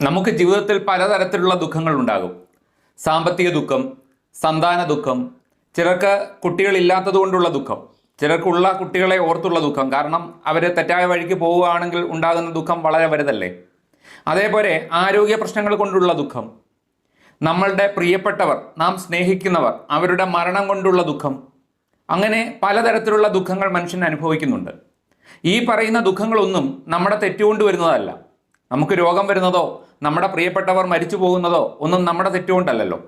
നമുക്ക് ജീവിതത്തിൽ പലതരത്തിലുള്ള ദുഃഖങ്ങൾ ഉണ്ടാകും. സാമ്പത്തിക ദുഃഖം സന്താന ദുഃഖം ചിലർക്ക് കുട്ടികളില്ലാത്തത് കൊണ്ടുള്ള ദുഃഖം ചിലർക്കുള്ള കുട്ടികളെ ഓർത്തുള്ള ദുഃഖം. കാരണം അവർ തെറ്റായ വഴിക്ക് പോവുകയാണെങ്കിൽ ഉണ്ടാകുന്ന ദുഃഖം വളരെ വലുതല്ലേ? അതേപോലെ ആരോഗ്യ പ്രശ്നങ്ങൾ കൊണ്ടുള്ള ദുഃഖം. നമ്മളുടെ പ്രിയപ്പെട്ടവർ നാം സ്നേഹിക്കുന്നവർ അവരുടെ മരണം കൊണ്ടുള്ള ദുഃഖം. അങ്ങനെ പലതരത്തിലുള്ള ദുഃഖങ്ങൾ മനുഷ്യൻ അനുഭവിക്കുന്നുണ്ട്. ഈ പറയുന്ന ദുഃഖങ്ങളൊന്നും നമ്മുടെ തെറ്റുകൊണ്ട് വരുന്നതല്ല. നമുക്ക് രോഗം വരുന്നതോ നമ്മുടെ പ്രിയപ്പെട്ടവർ മരിച്ചു പോകുന്നതോ ഒന്നും നമ്മുടെ തെറ്റുകൊണ്ടല്ലല്ലോ.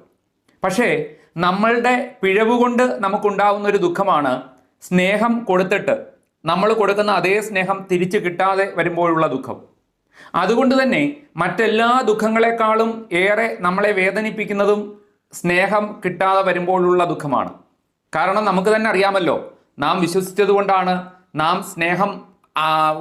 പക്ഷേ നമ്മളുടെ പിഴവ് കൊണ്ട് നമുക്കുണ്ടാവുന്ന ഒരു ദുഃഖമാണ് സ്നേഹം കൊടുത്തിട്ട് നമ്മൾ കൊടുക്കുന്ന അതേ സ്നേഹം തിരിച്ചു കിട്ടാതെ വരുമ്പോഴുള്ള ദുഃഖം. അതുകൊണ്ട് തന്നെ മറ്റെല്ലാ ദുഃഖങ്ങളെക്കാളും ഏറെ നമ്മളെ വേദനിപ്പിക്കുന്നതും സ്നേഹം കിട്ടാതെ വരുമ്പോഴുള്ള ദുഃഖമാണ്. കാരണം നമുക്ക് തന്നെ അറിയാമല്ലോ നാം വിശ്വസിച്ചത് കൊണ്ടാണ് നാം സ്നേഹം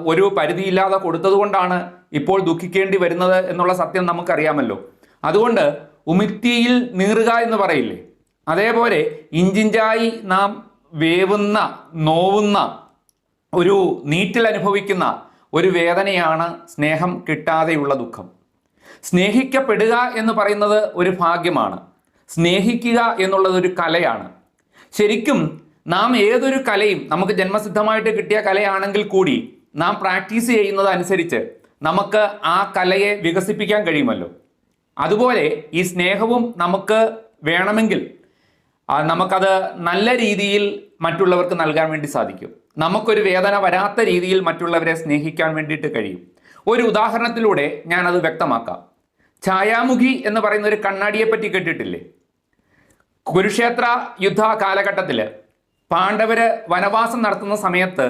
ഒരു പരിധിയില്ലാതെ കൊടുത്തതുകൊണ്ടാണ് ഇപ്പോൾ ദുഃഖിക്കേണ്ടി വരുന്നത് എന്നുള്ള സത്യം നമുക്കറിയാമല്ലോ. അതുകൊണ്ട് ഉമിത്തിയിൽ നീറുക എന്ന് പറയില്ലേ? അതേപോലെ ഇഞ്ചിഞ്ചായി നാം വേവുന്ന നോവുന്ന ഒരു നീറ്റിൽ അനുഭവിക്കുന്ന ഒരു വേദനയാണ് സ്നേഹം കിട്ടാതെയുള്ള ദുഃഖം. സ്നേഹിക്കപ്പെടുക എന്ന് പറയുന്നത് ഒരു ഭാഗ്യമാണ്. സ്നേഹിക്കുക എന്നുള്ളത് ഒരു കലയാണ്. ശരിക്കും നാം ഏതൊരു കലയും നമുക്ക് ജന്മസിദ്ധമായിട്ട് കിട്ടിയ കലയാണെങ്കിൽ കൂടി നാം പ്രാക്ടീസ് ചെയ്യുന്നത് അനുസരിച്ച് നമുക്ക് ആ കലയെ വികസിപ്പിക്കാൻ കഴിയുമല്ലോ. അതുപോലെ ഈ സ്നേഹവും നമുക്ക് വേണമെങ്കിൽ നമുക്കത് നല്ല രീതിയിൽ മറ്റുള്ളവർക്ക് നൽകാൻ വേണ്ടി സാധിക്കും. നമുക്കൊരു വേദന വരാത്ത രീതിയിൽ മറ്റുള്ളവരെ സ്നേഹിക്കാൻ വേണ്ടിയിട്ട് കഴിയും. ഒരു ഉദാഹരണത്തിലൂടെ ഞാനത് വ്യക്തമാക്കാം. ഛായാമുഖി എന്ന് പറയുന്ന ഒരു കണ്ണാടിയെ പറ്റി കേട്ടിട്ടില്ലേ? കുരുക്ഷേത്ര യുദ്ധ കാലഘട്ടത്തിൽ പാണ്ഡവര് വനവാസം നടത്തുന്ന സമയത്ത്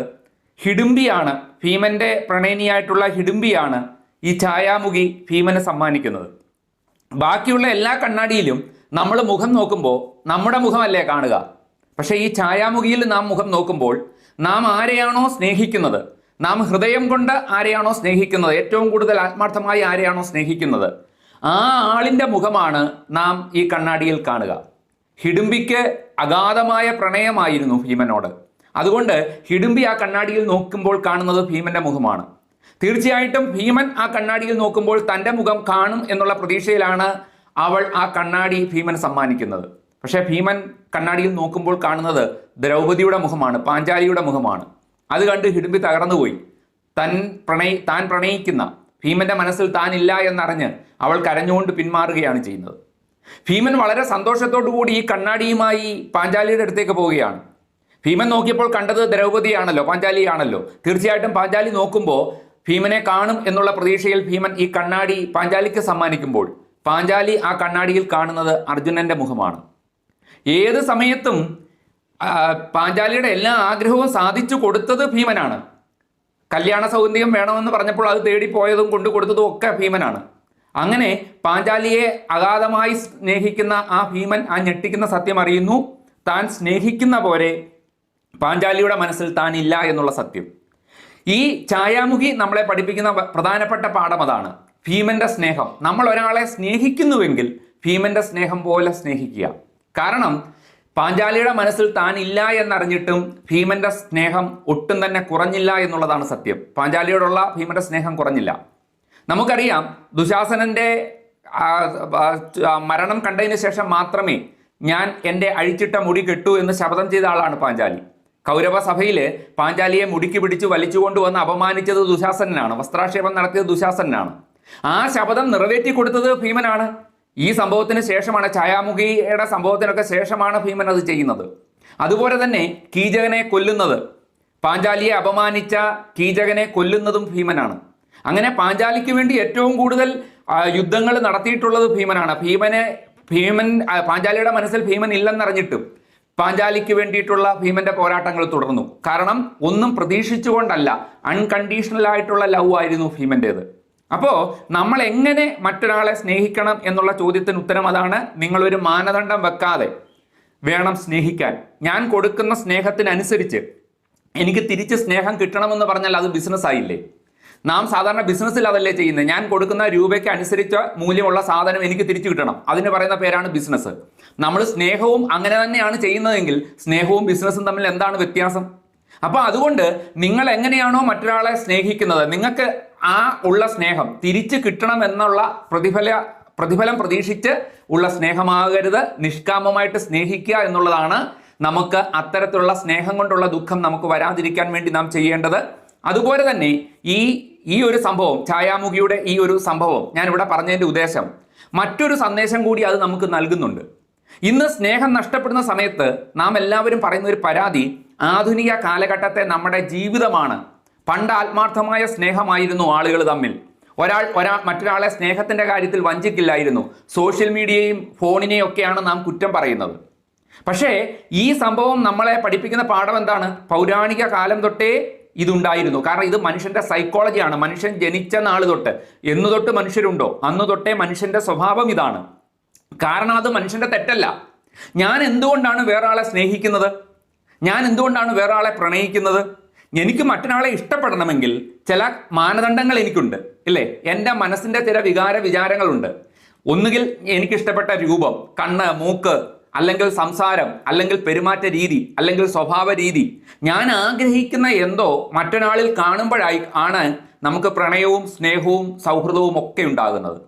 ഹിഡുംബിയാണ് ഭീമന്റെ പ്രണയിനിയായിട്ടുള്ള ഹിഡുംബിയാണ് ഈ ഛായാമുഖി ഭീമനെ സമ്മാനിക്കുന്നത്. ബാക്കിയുള്ള എല്ലാ കണ്ണാടിയിലും നമ്മൾ മുഖം നോക്കുമ്പോൾ നമ്മുടെ മുഖമല്ലേ കാണുക. പക്ഷേ ഈ ഛായാമുഖിയിൽ നാം മുഖം നോക്കുമ്പോൾ നാം ആരെയാണോ സ്നേഹിക്കുന്നത്? നാം ഹൃദയം കൊണ്ട് ആരെയാണോ സ്നേഹിക്കുന്നത്? ഏറ്റവും കൂടുതൽ ആത്മാർത്ഥമായി ആരെയാണോ സ്നേഹിക്കുന്നത്? ആ ആളിന്റെ മുഖമാണ് നാം ഈ കണ്ണാടിയിൽ കാണുക. ഹിഡുംബിക്ക് അഗാധമായ പ്രണയമായിരുന്നു ഭീമനോട്. അതുകൊണ്ട് ഹിഡുംബി ആ കണ്ണാടിയിൽ നോക്കുമ്പോൾ കാണുന്നത് ഭീമന്റെ മുഖമാണ്. തീർച്ചയായിട്ടും ഭീമൻ ആ കണ്ണാടിയിൽ നോക്കുമ്പോൾ തന്റെ മുഖം കാണും എന്നുള്ള പ്രതീക്ഷയിലാണ് അവൾ ആ കണ്ണാടി ഭീമൻ സമ്മാനിക്കുന്നത്. പക്ഷേ ഭീമൻ കണ്ണാടിയിൽ നോക്കുമ്പോൾ കാണുന്നത് ദ്രൗപതിയുടെ മുഖമാണ് പാഞ്ചാലിയുടെ മുഖമാണ്. അത് കണ്ട് ഹിഡുംബി തകർന്നുപോയി. തൻ പ്രണയി താൻ പ്രണയിക്കുന്ന ഭീമന്റെ മനസ്സിൽ താനില്ല എന്നറിഞ്ഞ് അവൾ കരഞ്ഞുകൊണ്ട് പിന്മാറുകയാണ് ചെയ്യുന്നത്. ഭീമൻ വളരെ കൂടി ഈ കണ്ണാടിയുമായി പാഞ്ചാലിയുടെ അടുത്തേക്ക് പോവുകയാണ്. ഭീമൻ നോക്കിയപ്പോൾ കണ്ടത് ദ്രൗപതിയാണല്ലോ പാഞ്ചാലിയാണല്ലോ. തീർച്ചയായിട്ടും പാഞ്ചാലി നോക്കുമ്പോൾ ഭീമനെ കാണും എന്നുള്ള പ്രതീക്ഷയിൽ ഭീമൻ ഈ കണ്ണാടി പാഞ്ചാലിക്ക് സമ്മാനിക്കുമ്പോൾ പാഞ്ചാലി ആ കണ്ണാടിയിൽ കാണുന്നത് അർജുനന്റെ മുഖമാണ്. ഏത് സമയത്തും പാഞ്ചാലിയുടെ എല്ലാ ആഗ്രഹവും സാധിച്ചു കൊടുത്തത് ഭീമനാണ്. കല്യാണ സൗന്ദര്യം വേണമെന്ന് പറഞ്ഞപ്പോൾ അത് തേടിപ്പോയതും കൊണ്ടു കൊടുത്തതും ഒക്കെ ഭീമനാണ്. അങ്ങനെ പാഞ്ചാലിയെ അഗാധമായി സ്നേഹിക്കുന്ന ആ ഭീമൻ ആ ഞെട്ടിക്കുന്ന സത്യം അറിയുന്നു. താൻ സ്നേഹിക്കുന്ന പോലെ പാഞ്ചാലിയുടെ മനസ്സിൽ താൻ ഇല്ല എന്നുള്ള സത്യം. ഈ ഛായാമുഖി നമ്മളെ പഠിപ്പിക്കുന്ന പ്രധാനപ്പെട്ട പാഠം അതാണ്. ഭീമന്റെ സ്നേഹം. നമ്മൾ ഒരാളെ സ്നേഹിക്കുന്നുവെങ്കിൽ ഭീമന്റെ സ്നേഹം പോലെ സ്നേഹിക്കുക. കാരണം പാഞ്ചാലിയുടെ മനസ്സിൽ താൻ ഇല്ല എന്നറിഞ്ഞിട്ടും ഭീമന്റെ സ്നേഹം ഒട്ടും തന്നെ കുറഞ്ഞില്ല എന്നുള്ളതാണ് സത്യം. പാഞ്ചാലിയോടുള്ള ഭീമന്റെ സ്നേഹം കുറഞ്ഞില്ല. നമുക്കറിയാം ആ, മരണം കണ്ടതിന് ശേഷം മാത്രമേ ഞാൻ എന്റെ അഴിച്ചിട്ട മുടി കെട്ടു എന്ന് ശപഥം ചെയ്ത ആളാണ് പാഞ്ചാലി. കൗരവ സഭയിൽ പാഞ്ചാലിയെ മുടിക്ക് പിടിച്ച് വലിച്ചുകൊണ്ടുവന്ന് അപമാനിച്ചത് ദുശാസനാണ് വസ്ത്രാക്ഷേപം നടത്തിയത് ദുശാസനാണ് ആ ശപഥം നിറവേറ്റി കൊടുത്തത് ഭീമനാണ്. ഈ സംഭവത്തിന് ശേഷമാണ് ഛായാമുഖിയുടെ സംഭവത്തിനൊക്കെ ശേഷമാണ് ഭീമൻ അത് ചെയ്യുന്നത്. അതുപോലെ തന്നെ കീചകനെ കൊല്ലുന്നത് പാഞ്ചാലിയെ അപമാനിച്ച കീചകനെ കൊല്ലുന്നതും ഭീമനാണ്. അങ്ങനെ പാഞ്ചാലിക്ക് വേണ്ടി ഏറ്റവും കൂടുതൽ യുദ്ധങ്ങൾ നടത്തിയിട്ടുള്ളത് ഭീമനാണ്. ഭീമനെ ഭീമൻ പാഞ്ചാലിയുടെ മനസ്സിൽ ഭീമൻ ഇല്ലെന്നറിഞ്ഞിട്ടും പാഞ്ചാലിക്ക് വേണ്ടിയിട്ടുള്ള ഭീമന്റെ പോരാട്ടങ്ങൾ തുടർന്നു. കാരണം ഒന്നും പ്രതീക്ഷിച്ചുകൊണ്ടല്ല അൺകണ്ടീഷണൽ ആയിട്ടുള്ള ലവ് ആയിരുന്നു ഭീമന്റേത്. അപ്പോൾ നമ്മൾ എങ്ങനെ മറ്റൊരാളെ സ്നേഹിക്കണം എന്നുള്ള ചോദ്യത്തിന് ഉത്തരം അതാണ് നിങ്ങളൊരു മാനദണ്ഡം വെക്കാതെ വേണം സ്നേഹിക്കാൻ. ഞാൻ കൊടുക്കുന്ന സ്നേഹത്തിനനുസരിച്ച് എനിക്ക് തിരിച്ച് സ്നേഹം കിട്ടണമെന്ന് പറഞ്ഞാൽ അത് ബിസിനസ് ആയില്ലേ? നാം സാധാരണ ബിസിനസ്സിൽ അതല്ലേ ചെയ്യുന്നത്. ഞാൻ കൊടുക്കുന്ന രൂപയ്ക്ക് അനുസരിച്ച മൂല്യമുള്ള സാധനം എനിക്ക് തിരിച്ചു കിട്ടണം. അതിന് പറയുന്ന പേരാണ് ബിസിനസ് നമ്മൾ സ്നേഹവും അങ്ങനെ തന്നെയാണ് ചെയ്യുന്നതെങ്കിൽ സ്നേഹവും ബിസിനസ്സും തമ്മിൽ എന്താണ് വ്യത്യാസം? അപ്പോൾ അതുകൊണ്ട് നിങ്ങൾ എങ്ങനെയാണോ മറ്റൊരാളെ സ്നേഹിക്കുന്നത് നിങ്ങൾക്ക് ആ ഉള്ള സ്നേഹം തിരിച്ചു കിട്ടണം എന്നുള്ള പ്രതിഫല പ്രതിഫലം പ്രതീക്ഷിച്ച് ഉള്ള സ്നേഹമാകരുത്. നിഷ്കാമമായിട്ട് സ്നേഹിക്കുക എന്നുള്ളതാണ് നമുക്ക് അത്തരത്തിലുള്ള സ്നേഹം കൊണ്ടുള്ള ദുഃഖം നമുക്ക് വരാതിരിക്കാൻ വേണ്ടി നാം ചെയ്യേണ്ടത്. അതുപോലെ തന്നെ ഈ ഈ ഒരു സംഭവം ഛായാമുഖിയുടെ ഈ ഒരു സംഭവം ഞാനിവിടെ പറഞ്ഞതിന്റെ ഉദ്ദേശം മറ്റൊരു സന്ദേശം കൂടി അത് നമുക്ക് നൽകുന്നുണ്ട്. ഇന്ന് സ്നേഹം നഷ്ടപ്പെടുന്ന സമയത്ത് നാം എല്ലാവരും പറയുന്ന ഒരു പരാതി ആധുനിക കാലഘട്ടത്തെ നമ്മുടെ ജീവിതമാണ്. പണ്ട് ആത്മാർത്ഥമായ സ്നേഹമായിരുന്നു ആളുകൾ തമ്മിൽ. ഒരാൾ ഒരാൾ മറ്റൊരാളെ സ്നേഹത്തിന്റെ കാര്യത്തിൽ വഞ്ചിക്കില്ലായിരുന്നു. സോഷ്യൽ മീഡിയയും ഫോണിനെയും ഒക്കെയാണ് നാം കുറ്റം പറയുന്നത്. പക്ഷേ ഈ സംഭവം നമ്മളെ പഠിപ്പിക്കുന്ന പാഠം എന്താണ്? പൗരാണിക കാലം തൊട്ടേ ഇതുണ്ടായിരുന്നു. കാരണം ഇത് മനുഷ്യന്റെ സൈക്കോളജിയാണ് മനുഷ്യൻ ജനിച്ച നാൾ തൊട്ട്. എന്ന് തൊട്ട് മനുഷ്യരുണ്ടോ? അന്ന് തൊട്ടേ മനുഷ്യന്റെ സ്വഭാവം ഇതാണ്. കാരണം അത് മനുഷ്യന്റെ തെറ്റല്ല. ഞാൻ എന്തുകൊണ്ടാണ് വേറൊരാളെ സ്നേഹിക്കുന്നത്? ഞാൻ എന്തുകൊണ്ടാണ് വേറൊരാളെ പ്രണയിക്കുന്നത്? എനിക്ക് മറ്റൊരാളെ ഇഷ്ടപ്പെടണമെങ്കിൽ ചില മാനദണ്ഡങ്ങൾ എനിക്കുണ്ട്. ഇല്ലേ? എന്റെ മനസ്സിന്റെ ചില വികാര വിചാരങ്ങളുണ്ട്. ഒന്നുകിൽ എനിക്കിഷ്ടപ്പെട്ട രൂപം കണ്ണ് മൂക്ക് അല്ലെങ്കിൽ സംസാരം അല്ലെങ്കിൽ പെരുമാറ്റ രീതി അല്ലെങ്കിൽ സ്വഭാവ രീതി. ഞാൻ ആഗ്രഹിക്കുന്ന എന്തോ മറ്റൊരാളിൽ കാണുമ്പോഴായി ആണ് നമുക്ക് പ്രണയവും സ്നേഹവും സൗഹൃദവും ഒക്കെ ഉണ്ടാകുന്നത്.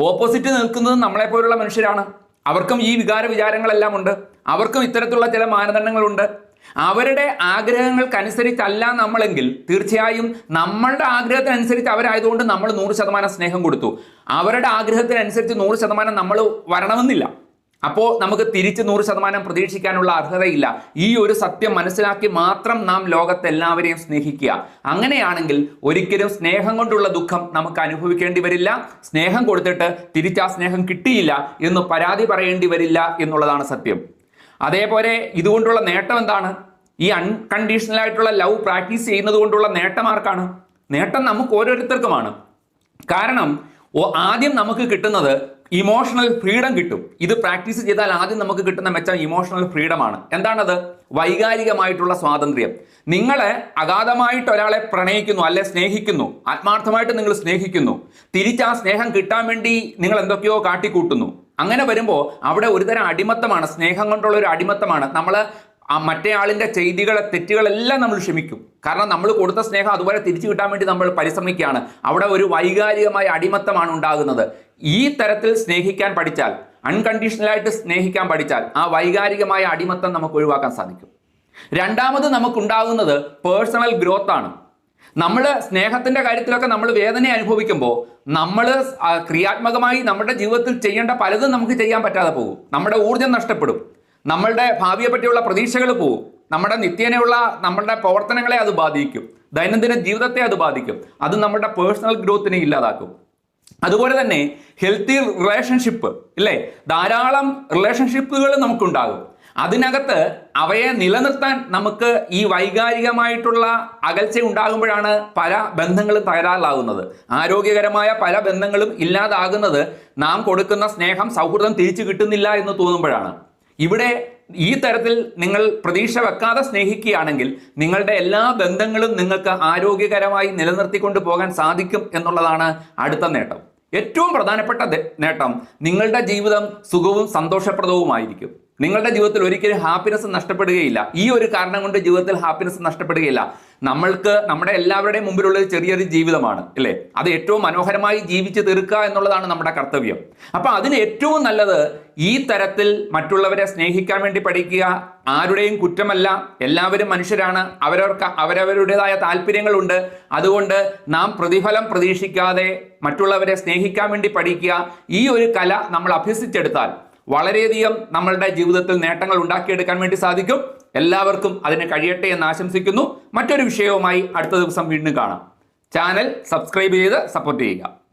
ഓപ്പോസിറ്റ് നിൽക്കുന്നത് നമ്മളെപ്പോലുള്ള മനുഷ്യരാണ്. അവർക്കും ഈ വികാര വിചാരങ്ങളെല്ലാം ഉണ്ട്. അവർക്കും ഇത്തരത്തിലുള്ള ചില മാനദണ്ഡങ്ങളുണ്ട്. അവരുടെ ആഗ്രഹങ്ങൾക്കനുസരിച്ചല്ല നമ്മളെങ്കിൽ തീർച്ചയായും നമ്മളുടെ ആഗ്രഹത്തിനനുസരിച്ച് അവരായതുകൊണ്ട് നമ്മൾ നൂറ് ശതമാനം സ്നേഹം കൊടുത്തു. അവരുടെ ആഗ്രഹത്തിനനുസരിച്ച് നൂറ് ശതമാനം നമ്മൾ വരണമെന്നില്ല. അപ്പോൾ നമുക്ക് തിരിച്ച് നൂറ് ശതമാനം പ്രതീക്ഷിക്കാനുള്ള അർഹതയില്ല. ഈ ഒരു സത്യം മനസ്സിലാക്കി മാത്രം നാം ലോകത്തെല്ലാവരെയും സ്നേഹിക്കുക. അങ്ങനെയാണെങ്കിൽ ഒരിക്കലും സ്നേഹം കൊണ്ടുള്ള ദുഃഖം നമുക്ക് അനുഭവിക്കേണ്ടി വരില്ല. സ്നേഹം കൊടുത്തിട്ട് തിരിച്ച് ആ സ്നേഹം കിട്ടിയില്ല എന്ന് പരാതി പറയേണ്ടി വരില്ല എന്നുള്ളതാണ് സത്യം. അതേപോലെ ഇതുകൊണ്ടുള്ള നേട്ടം എന്താണ്? ഈ അൺകണ്ടീഷണൽ ആയിട്ടുള്ള ലവ് പ്രാക്ടീസ് ചെയ്യുന്നത് കൊണ്ടുള്ള നേട്ടം ആർക്കാണ്? നേട്ടം നമുക്ക് ഓരോരുത്തർക്കുമാണ്. കാരണം ആദ്യം നമുക്ക് കിട്ടുന്നത് ഇമോഷണൽ ഫ്രീഡം കിട്ടും. ഇത് പ്രാക്ടീസ് ചെയ്താൽ ആദ്യം നമുക്ക് കിട്ടുന്ന മെച്ചം ഇമോഷണൽ ഫ്രീഡമാണ് എന്താണത്? വൈകാരികമായിട്ടുള്ള സ്വാതന്ത്ര്യം. നിങ്ങളെ അഗാധമായിട്ട് ഒരാളെ പ്രണയിക്കുന്നു അല്ലെ സ്നേഹിക്കുന്നു ആത്മാർത്ഥമായിട്ട് നിങ്ങൾ സ്നേഹിക്കുന്നു. തിരിച്ച് ആ സ്നേഹം കിട്ടാൻ വേണ്ടി നിങ്ങൾ എന്തൊക്കെയോ കാട്ടിക്കൂട്ടുന്നു. അങ്ങനെ വരുമ്പോൾ അവിടെ ഒരുതരം അടിമത്തമാണ് സ്നേഹം കൊണ്ടുള്ള ഒരു അടിമത്തമാണ്. നമ്മൾ ആ മറ്റേ ആളിന്റെ ചെയ്തികളെ തെറ്റുകളെല്ലാം നമ്മൾ ക്ഷമിക്കും. കാരണം നമ്മൾ കൊടുത്ത സ്നേഹം അതുപോലെ തിരിച്ചു കിട്ടാൻ വേണ്ടി നമ്മൾ പരിശ്രമിക്കുകയാണ്. അവിടെ ഒരു വൈകാരികമായ അടിമത്തമാണ് ഉണ്ടാകുന്നത്. ഈ തരത്തിൽ സ്നേഹിക്കാൻ പഠിച്ചാൽ അൺകണ്ടീഷണലായിട്ട് സ്നേഹിക്കാൻ പഠിച്ചാൽ ആ വൈകാരികമായ അടിമത്തം നമുക്ക് ഒഴിവാക്കാൻ സാധിക്കും. രണ്ടാമത് നമുക്കുണ്ടാകുന്നത് പേഴ്സണൽ ഗ്രോത്ത് ആണ്. നമ്മൾ സ്നേഹത്തിന്റെ കാര്യത്തിലൊക്കെ നമ്മൾ വേദന അനുഭവിക്കുമ്പോൾ നമ്മൾ ക്രിയാത്മകമായി നമ്മുടെ ജീവിതത്തിൽ ചെയ്യേണ്ട പലതും നമുക്ക് ചെയ്യാൻ പറ്റാതെ പോകും. നമ്മുടെ ഊർജം നഷ്ടപ്പെടും. നമ്മളുടെ ഭാവിയെ പറ്റിയുള്ള പ്രതീക്ഷകൾ പോകും നമ്മുടെ നിത്യേനയുള്ള നമ്മളുടെ പ്രവർത്തനങ്ങളെ അത് ബാധിക്കും. ദൈനംദിന ജീവിതത്തെ അത് ബാധിക്കും. അത് നമ്മുടെ പേഴ്സണൽ ഗ്രോത്തിനെ ഇല്ലാതാക്കും. അതുപോലെ തന്നെ ഹെൽത്തി റിലേഷൻഷിപ്പ് ഇല്ലേ? ധാരാളം റിലേഷൻഷിപ്പുകൾ നമുക്കുണ്ടാകും. അതിനകത്ത് അവയെ നിലനിർത്താൻ നമുക്ക് ഈ വൈകാരികമായിട്ടുള്ള അകൽച്ച ഉണ്ടാകുമ്പോഴാണ് പല ബന്ധങ്ങളും തകരാറിലാകുന്നത്. ആരോഗ്യകരമായ പല ബന്ധങ്ങളും ഇല്ലാതാകുന്നത് നാം കൊടുക്കുന്ന സ്നേഹം സൗഹൃദം തിരിച്ചു കിട്ടുന്നില്ല എന്ന് തോന്നുമ്പോഴാണ്. ഇവിടെ ഈ തരത്തിൽ നിങ്ങൾ പ്രതീക്ഷ വെക്കാതെ സ്നേഹിക്കുകയാണെങ്കിൽ നിങ്ങളുടെ എല്ലാ ബന്ധങ്ങളും നിങ്ങൾക്ക് ആരോഗ്യകരമായി നിലനിർത്തിക്കൊണ്ട് പോകാൻ സാധിക്കും എന്നുള്ളതാണ് അടുത്ത നേട്ടം. ഏറ്റവും പ്രധാനപ്പെട്ട നേട്ടം നിങ്ങളുടെ ജീവിതം സുഖവും സന്തോഷപ്രദവുമായിരിക്കും. നിങ്ങളുടെ ജീവിതത്തിൽ ഒരിക്കലും ഹാപ്പിനെസ് നഷ്ടപ്പെടുകയില്ല. ഈ ഒരു കാരണം കൊണ്ട് ജീവിതത്തിൽ ഹാപ്പിനെസ് നഷ്ടപ്പെടുകയില്ല. നമ്മൾക്ക് നമ്മുടെ എല്ലാവരുടെയും മുമ്പിലുള്ള ഒരു ചെറിയൊരു ജീവിതമാണ് അല്ലേ? അത് ഏറ്റവും മനോഹരമായി ജീവിച്ച് തീർക്കുക എന്നുള്ളതാണ് നമ്മുടെ കർത്തവ്യം. അപ്പൊ അതിന് ഏറ്റവും നല്ലത് ഈ തരത്തിൽ മറ്റുള്ളവരെ സ്നേഹിക്കാൻ വേണ്ടി പഠിക്കുക. ആരുടെയും കുറ്റമല്ല. എല്ലാവരും മനുഷ്യരാണ്. അവരവർക്ക് അവരവരുടേതായ താല്പര്യങ്ങളുണ്ട്. അതുകൊണ്ട് നാം പ്രതിഫലം പ്രതീക്ഷിക്കാതെ മറ്റുള്ളവരെ സ്നേഹിക്കാൻ വേണ്ടി പഠിക്കുക. ഈ ഒരു കല നമ്മൾ അഭ്യസിച്ചെടുത്താൽ വളരെയധികം നമ്മളുടെ ജീവിതത്തിൽ നേട്ടങ്ങൾ ഉണ്ടാക്കിയെടുക്കാൻ വേണ്ടി സാധിക്കും. എല്ലാവർക്കും അതിന് കഴിയട്ടെ എന്ന് ആശംസിക്കുന്നു. മറ്റൊരു വിഷയവുമായി അടുത്ത ദിവസം വീണ്ടും കാണാം. ചാനൽ സബ്സ്ക്രൈബ് ചെയ്ത് സപ്പോർട്ട് ചെയ്യുക.